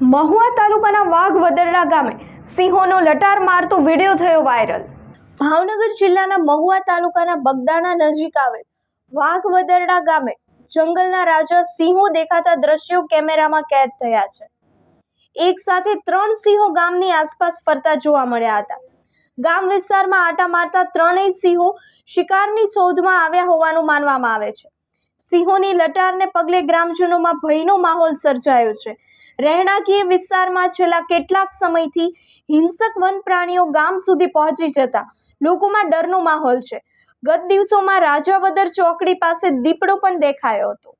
મહુવા તાલુકાના વાઘવદરડા ગામે સિંહોનો લટાર મારતો વીડિયો થયો વાયરલ. ભાવનગર જિલ્લાના મહુવા તાલુકાના બગદાણા નજીક આવેલ વાઘવદરડા ગામે જંગલના રાજા સિંહો દેખાતા દ્રશ્યો કેમેરામાં કેદ થયા છે. એક સાથે ત્રણ સિંહો ગામની આસપાસ ફરતા જોવા મળ્યા હતા. ગામ વિસ્તારમાં આટા મારતા ત્રણેય સિંહો શિકારની શોધમાં આવ્યા હોવાનું માનવામાં આવે છે. સિંહોની લટારને પગલે ગ્રામજનોમાં ભયનો માહોલ સર્જાયો છે. રહેણાંકીય વિસ્તારમાં છેલ્લા કેટલાક સમયથી હિંસક વન પ્રાણીઓ ગામ સુધી પહોંચી જતા લોકોમાં ડરનો માહોલ છે. ગત દિવસોમાં રાજાવદર ચોકડી પાસે દીપડો પણ દેખાયો હતો.